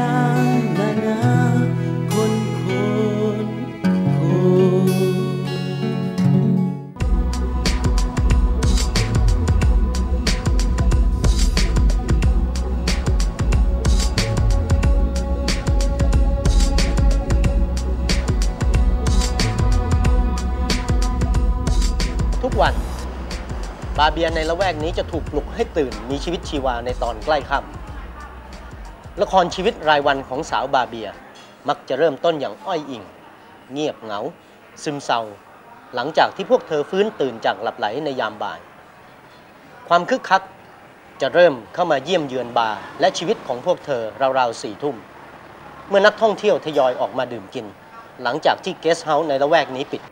น้ำนานาคนคนคนทุกวัน บาเบียในละแวกนี้จะถูกปลุกให้ตื่นมีชีวิตชีวาในตอนใกล้ค่ำ ละครชีวิตรายวันของสาวบาเบีย มักจะเริ่มต้นอย่างอ้อยอิง เงียบเหงา ซึมเศร้า หลังจากที่พวกเธอฟื้นตื่นจากหลับไหลในยามบ่าย ความคึกคักจะเริ่มเข้ามาเยี่ยมเยือนบาร์และชีวิตของพวกเธอราวๆสี่ทุ่ม เมื่อนักท่องเที่ยวทยอยออกมาดื่มกิน หลังจากที่เกสต์เฮาส์ในละแวกนี้ปิด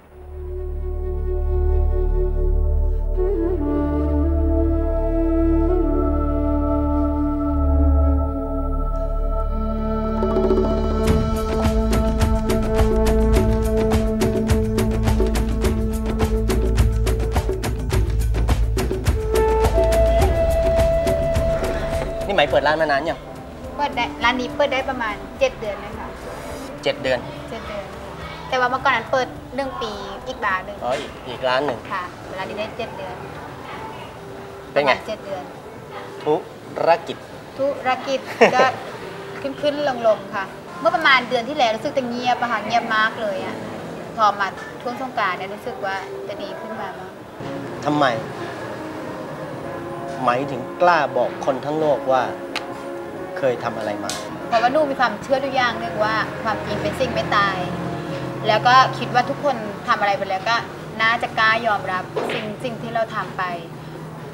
มายเปิดร้านมานานยังเปิดได้ร้านนี้เปิดได้ประมาณ 7 เดือนเลยค่ะเจ็ดเดือน เจ็ดเดือน แต่ว่าเมื่อก่อนนั้นเปิดหนึ่งปีอีกบาทหนึ่งอ๋ออีกอีกร้านหนึ่ง ค่ะร้านนี้ได้เจ็ดเดือนเป็นไง ระมาณเจ็ดเดือน ธุรกิจ ธุรกิจก็ ขึ้นขึ้นลงลงๆค่ะ เมื่อประมาณเดือนที่แล้วรู้สึกจะเงียบอะค่ะเงียบมากเลยอะพอมาช่วงสงกรารเนี่ยรู้สึกว่าจะดีขึ้นมามากทำไมหมายถึงกล้าบอกคนทั้งโลกว่าเค ยทำอะไรมา เพราะว่านูมีความเชื่อทุกอย่างนึงว่าความจริงเป็นสิ่งไม่ตาย แล้วก็คิดว่าทุกคนทำอะไรไปแล้วก็น่าจะกล้ายอมรับสิ่งสิ่งที่เราทำไป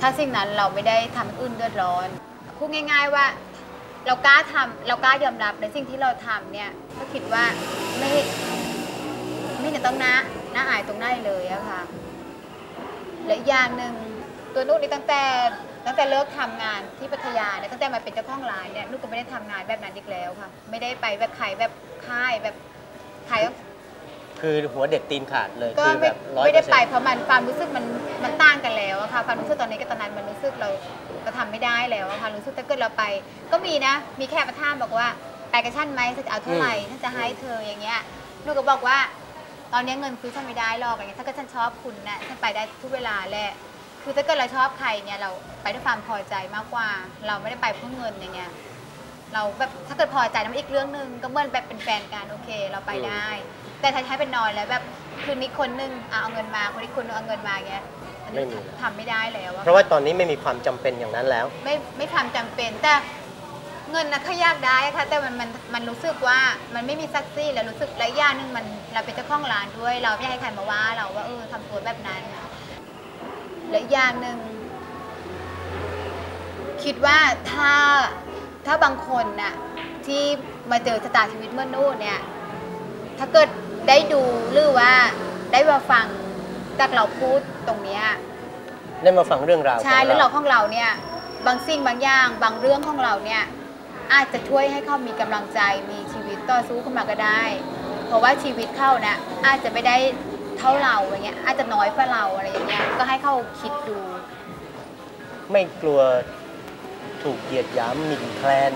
ถ้าสิ่งนั้นเราไม่ได้ทำให้อื่นเดือดร้อนพูดง่าย ๆว่า เรากล้าทำเรากล้ายอมรับในสิ่งที่เราทำเนี่ยก็คิดว่าไม่ไม่จะต้องน่าน่าอายตรงไหนเลยอะค่ะและอีกอย่างหนึ่งตัวนุกนี่ตั้งแต่ ตั้งแต่เลิกทำงานที่พัทยาเนี่ยตั้งแต่มาเป็นเจ้าของร้านเนี่ยนุกก็ไม่ได้ทำงานแบบนั้นอีกแล้วค่ะ ไม่ได้ไปแบบขายแบบค่ายแบบขายคือหัวเด็ดตีนขาดเลยก็คือแบไม่บร้อยไม่เปอได้ร์เซ็นไปต์เพราะมันความรู้สึกมันมันต่างกันแล้วอะค่ะความรู้สึกตอนนี้กับตอนนั้นมันรู้สึกเราก็ทำไม่ได้แล้วอะค่ะรู้สึกถ้าเกิดเราไป ก็มีนะ มีแค่มาท่ามบอกว่าไปกับฉันไหมฉันจะเอาเท่าไหร่ฉันจะให้เธออย่างเงี้ยนุกก็บอกว่า ตอนนี้เงินซื้อฉันไม่ได้หรอกอย่างเงี้ยถ้าเกิดฉันชอบคุณนะฉันไปได้ทุกเวลาแหละ คือถ้าเกิดเราชอบใครเนี่ยเราไปด้วยความพอใจมากกว่า เราไม่ได้ไปเพื่อเงินอย่างเงี้ยเราแบบถ้าเกิดพอใจนั้นมันอีกเรื่องหนึ่งก็เหมื่อนแบบเป็นแฟนกันโอเค เราไปได้ แต่ถ้าใช้เป็นนอนแล้วแบบคืนนี้คนหนึงอะเอาเงินมาคนนี้คนหนึงเอาเงินมาอย่างเงี้ยอันนี้ทำไม่ได้แล้วอเพราะว่าตอนนี้ไม่มีความจำเป็นอย่างนั้นแล้ว ไม่ไม่ทำจำเป็นแต่เงินนะถ้าอยากได้ค่ะแต่มันมันมันรู้สึกว่ามันไม่มีซักซี่แล้วรู้สึกหลายอย่างหนึงมันเราเป็นเจ้าของร้านด้วย เราไม่อยากให้ใครมาว่าเราว่าเออทำตัวแบบนั้น และอีกอย่างหนึ่งคิดว่าถ้าถ้าบางคนน่ะที่มาเจอชะตาชีวิตเมื่อนู่นเนี่ย ถ้าเกิดได้ดูหรือว่าได้มาฟังจากเราพูดตรงเนี้ยได้มาฟังเรื่องราวใช่ของเรื่องเราวของเราเนี่ย บางสิ่งบางอย่างบางเรื่องของเราเนี่ย อาจจะช่วยให้เขามีกำลังใจมีชีวิตต่อสู้ขึ้นมาก็ได้ เพราะว่าชีวิตเขานะอาจจะไม่ได้ เท่าเราอย่างเงี้ยอาจจะน้อยกว่าเราอะไรอย่างเงี้ยก็ให้เขาคิดดู ไม่กลัวถูกเหยียดหยามหมิ่นแคลน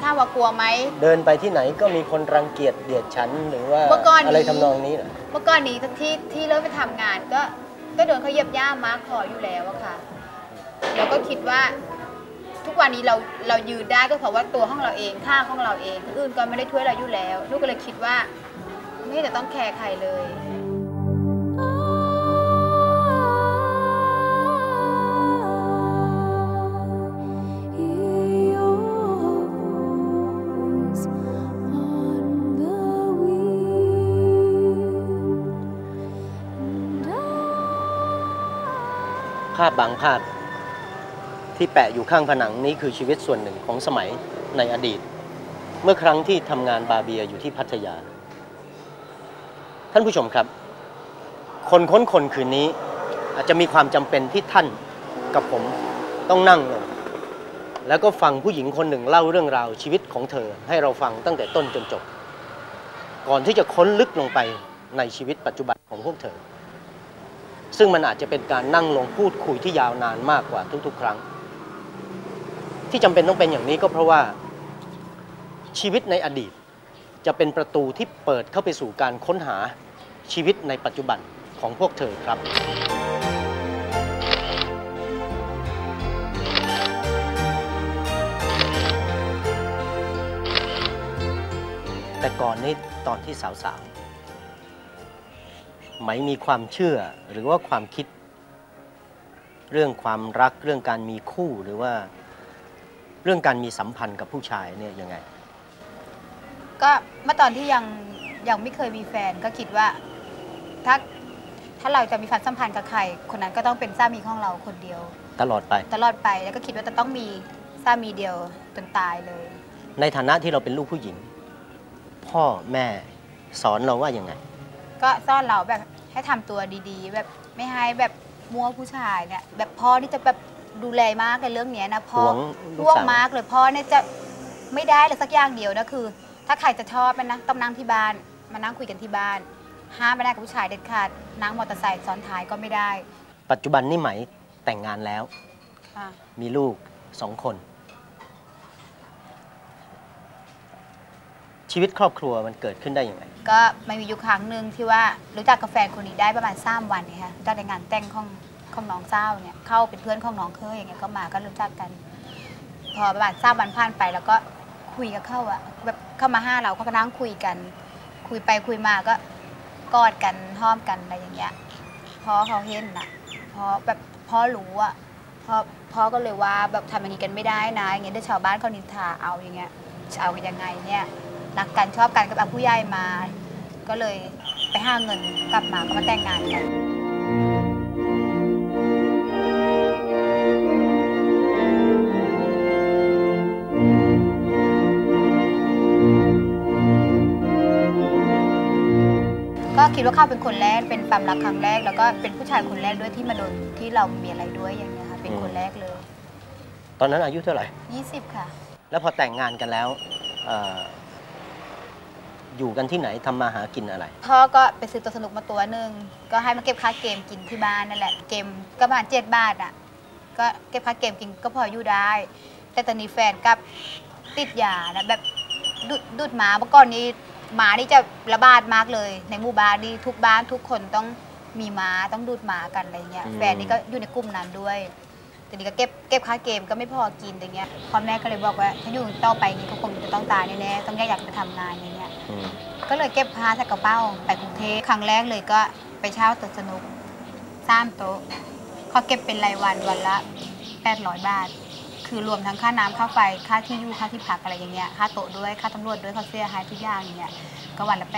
ถ้าว่ากลัวไหม เดินไปที่ไหนก็มีคนรังเกียจเดียดฉันหรือว่าเมื่อก่อนนี้ อะไรทำนองนี้เหรอเมื่อก่อนนี้ที่ที่เริ่มไปทำงานก็ก็โดนเขาเหยียบย่ามมาขออยู่แล้วอะค่ะเราก็คิดว่า ทุกวันนี้เราเรายืนได้ก็เพราะว่าตัวของเราเองค่าของเราเองคนอื่นก็ไม่ได้ช่วยเราอยู่แล้วลูกก็เลยคิดว่า ไม่จะต้องแคร์ใครเลยาพบางภาพที่แปะอยู่ข้างผนังนี้คือชีวิตส่วนหนึ่งของสมัยในอดีต เมื่อครั้งที่ทำงานบาเบียอยู่ที่พัทยา ท่านผู้ชมครับ คนค้นคนคืนนี้ อาจจะมีความจำเป็นที่ท่านกับผมต้องนั่งลงแล้วก็ฟังผู้หญิงคนหนึ่งเล่าเรื่องราวชีวิตของเธอ ให้เราฟังตั้งแต่ต้นจนจบ ก่อนที่จะค้นลึกลงไปในชีวิตปัจจุบันของพวกเธอ ซึ่งมันอาจจะเป็นการนั่งลงพูดคุยที่ยาวนานมากกว่าทุกๆ ครั้ง ที่จำเป็นต้องเป็นอย่างนี้ก็เพราะว่าชีวิตในอดีต จะเป็นประตูที่เปิดเข้าไปสู่การค้นหาชีวิตในปัจจุบันของพวกเธอครับ แต่ก่อนนี้ตอนที่สาวๆ ไหมมีความเชื่อหรือว่าความคิด เรื่องความรักเรื่องการมีคู่หรือว่าเรื่องการมีสัมพันธ์กับผู้ชายเนี่ยยังไง ก็เมื่อตอนที่ยังยังไม่เคยมีแฟนก็คิดว่า ถ้าถ้าเราจะมีความสัมพันธ์กับใคร คนนั้นก็ต้องเป็นสามีของเราคนเดียว ตลอดไป ตลอดไปแล้วก็คิดว่าจะต้องมีสามีเดียวจนตายเลย ในฐานะที่เราเป็นลูกผู้หญิง พ่อแม่สอนเราว่ายังไง ก็ซ่อนเราแบบให้ทำตัวดีๆ แบบไม่ให้แบบมัวผู้ชายเนี่ยแบบพ่อที่จะแบบดูแลมากในเรื่องเนี้ยนะพ่อหวงลูกห่วงสาวมากเลยพ่อเนี่ยจะไม่ได้เลยสักอย่างเดียวนะคือ ถ้าใครจะชอบมันนะต้องนั่งที่บ้านมานั่งคุยกันที่บ้าน ห้ามไม่ได้กับผู้ชายเด็ดขาดนั่งมอเตอร์ไซค์ซ้อนท้ายก็ไม่ได้ ปัจจุบันนี่ไหมแต่งงานแล้วค่ะมีลูกสองคน ชีวิตครอบครัวมันเกิดขึ้นได้ยังไง ก็มันมีอยู่ครั้งหนึ่งที่ว่ารู้จักกับแฟนคนนี้ได้ประมาณสามวันเนี่ยค่ะรู้จักในงานแต่งของของน้องเจ้าเนี่ยเข้าเป็นเพื่อนของน้องเคยอย่างเงี้ยก็มาก็รู้จักกัน พอประมาณสามวันผ่านไปแล้วก็คุยกับเขาอะแบบเข้ามาห้าเราเขาก็นั่งคุยกัน คุยไปคุยมาก็กอดกันห้อมกันอะไรอย่างเงี้ยพอเขาเห็นน่ะพอแบบพ่อรู้อะพ่อพ่อก็เลยว่าแบบทำอย่างนี้กันไม่ได้นะอย่างเงี้ยเดี๋ยวชาวบ้านเขานินทาเอาอย่างเงี้ยจะเอากันยังไงเนี่ย รักกันชอบกันก็แบบผู้ใหญ่มา ก็เลยไปหาเงินกลับมาก็มาแต่งงานกันก็คิดว่าเขาเป็นคนแรกเป็นความรักครั้งแรก แล้วก็เป็นผู้ชายคนแรกด้วยที่มาโดนที่เรามีอะไรด้วยอย่างเงี้ยค่ะเป็นคนแรกเลย ตอนนั้นอายุเท่าไหร่ 20 ค่ะ แล้วพอแต่งงานกันแล้วเอ่ออยู่กันที่ไหนทำมาหากินอะไร พ่อก็ไปซื้อตัวสนุกมาตัวหนึ่งก็ให้มาเก็บค่าเกมกินที่บ้านนั่นแหละ เกมก็ประมาณเจ็ดบาทอะ ก็เก็บค่าเกมกินก็พออยู่ได้ แต่ตอนนี้แฟนกับติดยานะแบบดูดดูดหมาเมื่อก่อนนี้หมานี่จะระบาดมากเลย ในหมู่บ้านนี่ทุกบ้านทุกคนต้องมีหมาต้องดูดหมากันอะไรเงี้ย อืม แฟนนี่ก็อยู่ในกลุ่มนั้นด้วย แต่นี้ก็เก็บเก็บค่าเกมก็ไม่พอกินอย่างเงี้ยพ่อแม่ก็เลยบอกว่าถ้าอยู่ต่อไปนี้ก็คงจะต้องตายแน่ๆต้องแยกย้ายกันไปทำงานอย่างเงี้ยอืม ก็เลยเก็บผ้าใส่กระเป๋าไปกรุงเทพครั้งแรกเลยก็ไปเช่าโต๊ะสนุกสามโต๊ะเขาเก็บเป็นรายวันวันละ 800 บาท คือรวมทั้งค่าน้ำค่าไฟค่าที่อยู่ค่าที่พักอะไรอย่างเงี้ยค่าโต๊ะด้วยค่าตำรวจด้วยค่าเสียหายทุกอย่างอย่างเงี้ยก็วันละ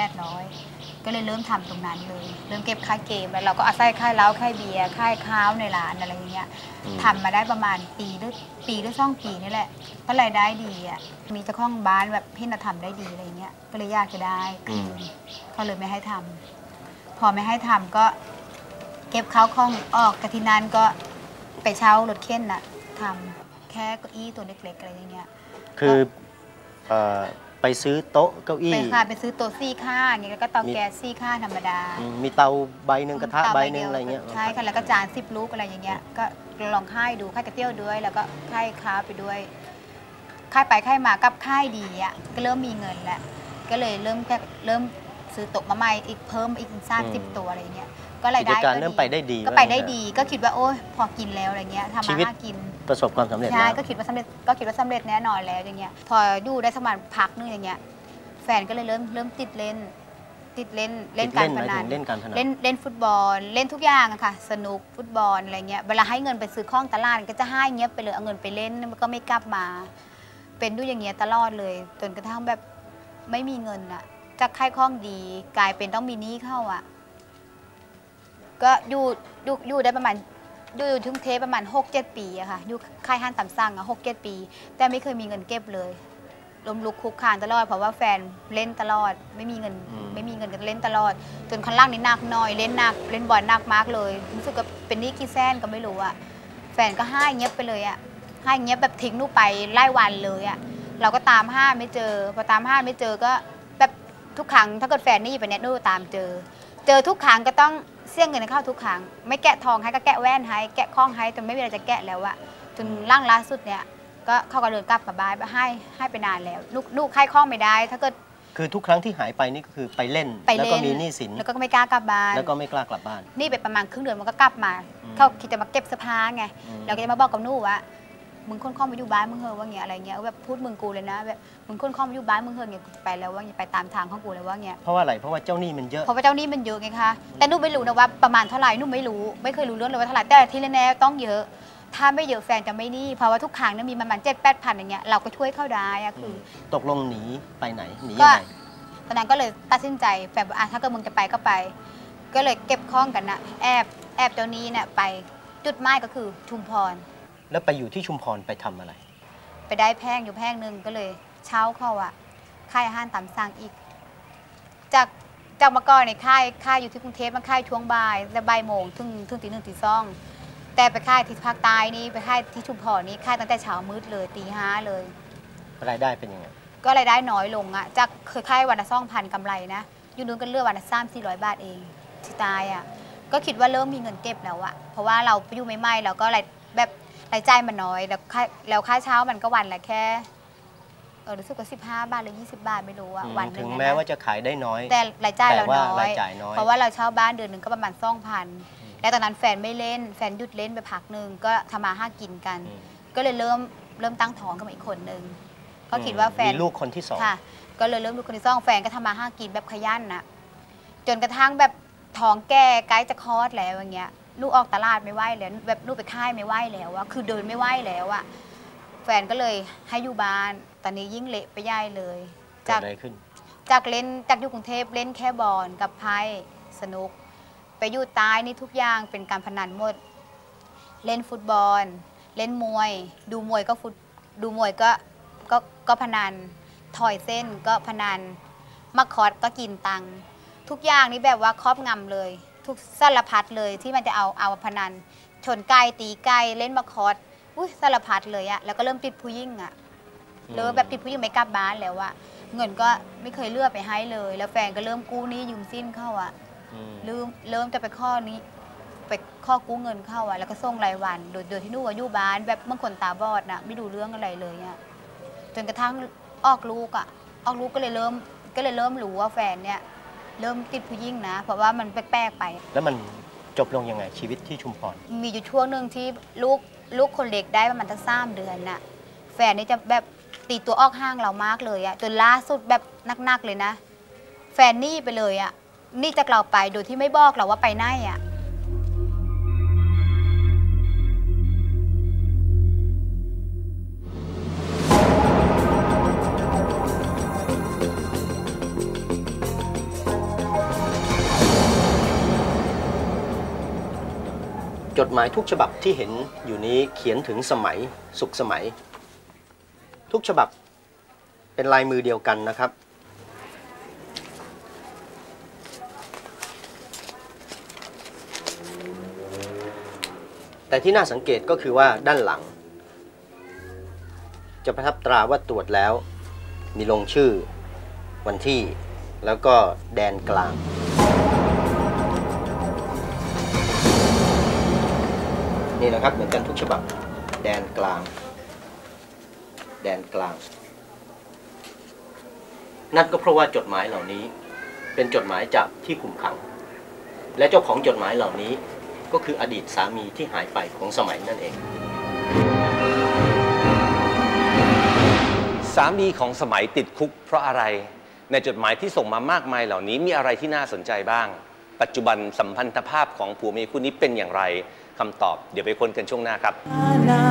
800ก็เลยเริ่มทำตรงนั้นเลย เริ่มเก็บค่าเกมแล้วเราก็อาศัยค่ายเหล้าค่ายเบียร์ค่ายข้าวในร้านอะไรอย่างเงี้ยอืมทำมาได้ประมาณปีหรือปีหรือช่องปีนี่แหละก็รายได้ดีอะมีเจ้าของบ้านแบบพี่นาทำได้ดีอะไรเงี้ยก็เลยอยากจะได้อืมก็เลยไม่ให้ทำพอไม่ให้ทำก็เก็บข้าวของออกแต่ที่นั้นก็ไปเช่ารถเข็นน่ะทำ แค่เก้าอี้ตัวเล็กๆอะไรอย่างเงี้ยคือเอ่อไปซื้อโต๊ะเก้าอี้ไปค่ะไปซื้อตัวซี่ข้างอย่างเงี้ยแล้วก็เตามีแก๊สซี่ข้างธรรมดาอืมมีเตาใบหนึ่งกระทะตาใบใบหนึ่เดีงยวอะไรเงี้ยใช่ค่ะแล้วก็จานสิบลูกอะไรอย่างเงี้ยก็ลองค่ายดูค่ายกระเตี้ยวด้วย แล้วก็ค่ายค้าไปด้วยค่ายไปค่ายมากับค่ายดีอะก็เริ่มมีเงินแล้วก็เลยเริ่มแค่เริ่มซื้อโต๊ะมาใหม่อีกเพิ่มอีกสามสิบตัวอะไรเงี้ย ก็รายกิได้จการเริ่มไปได้ดีก็ไปได้ว่างั้นเถอะดี ก็คิดว่าโอ้ยพอกินแล้วอะไรเงี้ยทำชีมาวิตหากิน ประสบความสำเร็จใช่แล้วก็คิดว่าสำเร็จก็คิดว่าสำเร็จแน่นอนแล้วอย่างเงี้ยพออยู่ได้สักประมาณพักนึงอย่างเงี้ยแฟนก็เลยเริ่มเริ่มติดเล่น ติดเล่นเล่นการพนัน เล่นการพนัน เล่นเล่นฟุตบอลเล่นทุกอย่างอะค่ะ สนุกฟุตบอลอะไรเงี้ยเวลาให้เงินไปซื้อข้องตลาดก็จะให้เงี้ยบไปเลยเอาเงินไปเล่นมันก็ไม่กลับมา เป็นด้วยอย่างเงี้ยตลอดเลยจนกระทั่งแบบไม่มีเงินอะจากค่ายข้องดีกลายเป็นต้องมีหนี้เข้าอะ ก็อยู่อยู่อยู่ได้ประมาณอยู่อยู่ทุ่งเทพประมาณ 6 7 ปีอะค่ะอยู่ค่ายห้านตำสั่งอะ6 7ปี แต่ไม่เคยมีเงินเก็บเลยลมลุกคุกคานตลอดเพราะว่าแฟนเล่นตลอดไม่มีเงินอืมไม่มีเงินก็เล่นตลอด จนข้างล่างนี่หนักหน่อยเล่นหนักเล่นบอลหนักมากเลยรู้สึกว่าเป็นหนี้กี่แสนก็ไม่รู้อะแฟนก็ให้เงียบไปเลยอะให้เงียบแบบทิ้งหนูไปไล่วันเลยอะเราก็ตามห้าไม่เจอพอตามห้าไม่เจอก็แบบทุกครั้งถ้าเกิดแฟนหนี่ไปเนี่ยหนูตามเจอ เจอทุกครั้งก็ต้อง เสี่ยงเงินเข้าทุกครั้งไม่แกะทองให้ก็แกะแว่นให้แกะข้องให้จนไม่มีอะไรจะแกะแล้วอะจนร่างล่าสุดเนี่ยก็เขาก็เดินกลับมาบ้านให้ให้ไปนานแล้ว ลูกลูกค่ายข้องไม่ได้ ถ้าเกิดคือทุกครั้งที่หายไปนี่ก็คือไปเล่นไปแล้วเล่นก็มีหนี้สินแล้วก็ไม่กล้ากลับบ้าน แล้วก็ไม่กล้ากลับบ้าน นี่ไปประมาณครึ่งเดือนมันก็กลับมาอืมเขาคิดจะมาเก็บเสื้อผ้าไงอืมแล้วก็จะมาบอกกับหนู่ว่า มึงค้นข้องไปอยู่บ้านมึงเหอะว่าเงี้ยอะไรเงี้ยแบบพูดมึงกูเลยนะแบบมึงค้นข้องไปอยู่บ้านมึงเหอะเงี้ยกูจะไปแล้วว่าเงี้ยไปตามทางของกูเลยว่าเงี้ยเพราะว่าอะไรเพราะว่าเจ้าหนี้มันเยอะเพราะว่าเจ้าหนี้มันเยอะไงคะแต่หนุ่มไม่รู้นะว่าประมาณเท่าไหร่หนุ่มไม่รู้ไม่เคยรู้เรื่องเลยว่าเท่าไหร่แต่ที่แน่ๆต้องเยอะถ้าไม่เยอะแฟนจะไม่หนี่เพราะว่าทุกครั้งเนี่ยมีประมาณเจ็ดแปดพันอย่างเงี้ยเราก็ช่วยเข้าได้อะคือ ตกลงหนีไปไหนหนีก็ยังไงตอนนั้นก็เลยตัดสินใจแบบอะถ้าเกิดมึงจะไปก็ไป ก็เลยเก็บข้องกันนะแอบแอบเจ้านี้เนี่ยไปจุดหมายก็คือชุมพร แล้วไปอยู่ที่ชุมพรไปทำอะไร ไปได้แพงอยู่แพงหนึ่งก็เลย เช่าเข้าอะค่ายอาหารตามสั่งอีก จากจากเมื่อก่อนในยค่ายค่ายอยู่ที่กรุงเทพมันค่ายช่วงบ่ายและบ่ายโมงถึงถึงตีหนึ่งตีสองแต่ไปค่ายที่ภาคใต้นี่ไปค่ายที่ชุมพรนี่ค่ายตั้งแต่เช้ามืดเลยตีห้าเลยรายได้เป็นยังไงก็รายได้น้อยลงอะจากเคยค่ายวันละสองพันกำไรนะอยู่นู้นก็เลือกวันละสามสี่ร้อยบาทเองที่ตายอะก็คิดว่าเริ่มมีเงินเก็บแล้วอะเพราะว่าเราไปอยู่ใหม่ๆเราก็รายแบบ รายจ่ายมันน้อย แล้วค่าแล้วค่าเช้ามันก็วันละแค่เออรู้สึกว่าสิบห้าบาทหรือยี่สิบาทไม่รู้อะอืมวันหนึ่ถึงงอะแม้นะว่าจะขายได้น้อย แต่รายจ่ายแต่เราว่าน้อรายย จ่ายน้อย เพราะว่าเราเช่าบ้านเดือนหนึ่งก็ประมาณสองพันแล้วตอนนั้นแฟนไม่เล่น แฟนหยุดเล่นไปพักหนึ่งก็ทำมาห้ากินกัน อืมก็เลยเริ่มเริ่มตั้งท้องกับอีกคนหนึ่งก็คิดว่าแฟน มีลูกคนที่สอง ค่ะ ก็เลยเริ่มดูคนที่สองแฟนก็ทำมาห้ากินแบบขยันนะจนกระทั่งแบบท้องแก่ใกล้จะคลอดแล้วอย่างเงี้ย ลูกออกตลาดไม่ไหวแล้วแบบลูกไปค่ายไม่ไหวแล้วอะคือเดินไม่ไหวแล้วอะแฟนก็เลยให้อยู่บ้าน ตอนนี้ยิ่งเละไปใหญ่เลย เกิดจากอะไรขึ้น จากเล่นจากอยู่กรุงเทพเล่นแค่บอลกับไพ่สนุก ไปอยู่ใต้นี่ทุกอย่างเป็นการพนันหมด เล่นฟุตบอล เล่นมวย ดูมวยก็ฟุตดูมวยก็ก็ก็พนันถอยเส้นก็พนันมาคอสก็กินตังค์ทุกอย่างนี่แบบว่าครอบงำเลย ทุกสารพัดเลยที่มันจะเอาเอาพนัน ชนไก่ตีไก่เล่นมาคอสอุ้ยสารพัดเลยอะแล้วก็เริ่มติดผู้ยิ่งอะเริ่มแบบติดผู้หญิงไม่กลับบ้านแล้วอะเงินก็ไม่เคยเลือกไปให้เลย แล้วแฟนก็เริ่มกู้หนี้ยืมสิ้นเข้าอะอืมเริ่มเริ่มจะไปข้อนี้ไปข้อกู้เงินเข้าอะแล้วก็ส่งรายวันโดยโดยที่นู่นอยู่บ้าน แบบเมื่อคนตาบอดน่ะไม่ดูเรื่องอะไรเลยอะจนกระทั่งออกลูกอะออกลูกก็เลยเริ่มก็เลยเริ่มรู้ว่าแฟนเนี่ย เริ่มติดผู้หญิงนะ เพราะว่ามันแปลกๆไป แล้วมันจบลงยังไงชีวิตที่ชุมพร มีอยู่ช่วงหนึ่งที่ลูกลูกคนเล็กได้ประมาณตั้งสามเดือนน่ะ แฟนนี่จะแบบตีตัวออกห้างเรามากเลยอะจนล่าสุดแบบนักๆเลยนะ แฟนนี่ไปเลยอะนี่จากเราไปโดยที่ไม่บอกเราว่าไปไหนอะ ดหมายทุกฉบับที่เห็นอยู่นี้เขียนถึงสมัยสุขสมัย ทุกฉบับเป็นลายมือเดียวกันนะครับ แต่ที่น่าสังเกตก็คือว่าด้านหลัง จะประทับตราว่าตรวจแล้ว มีลงชื่อวันที่แล้วก็แดนกลาง นี่นะครับเหมือนกันทุกฉบับ แดนกลาง แดนกลาง นั่นก็เพราะว่าจดหมายเหล่านี้ เป็นจดหมายจากที่คุมขัง และเจ้าของจดหมายเหล่านี้ก็คืออดีตสามีที่หายไปของสมัยนั่นเอง สามีของสมัยติดคุกเพราะอะไร ในจดหมายที่ส่งมามากมายเหล่านี้มีอะไรที่น่าสนใจบ้าง ปัจจุบันสัมพันธภาพของผัวเมียคู่นี้เป็นอย่างไร คำตอบ เดี๋ยวไปค้นกันช่วงหน้าครับนา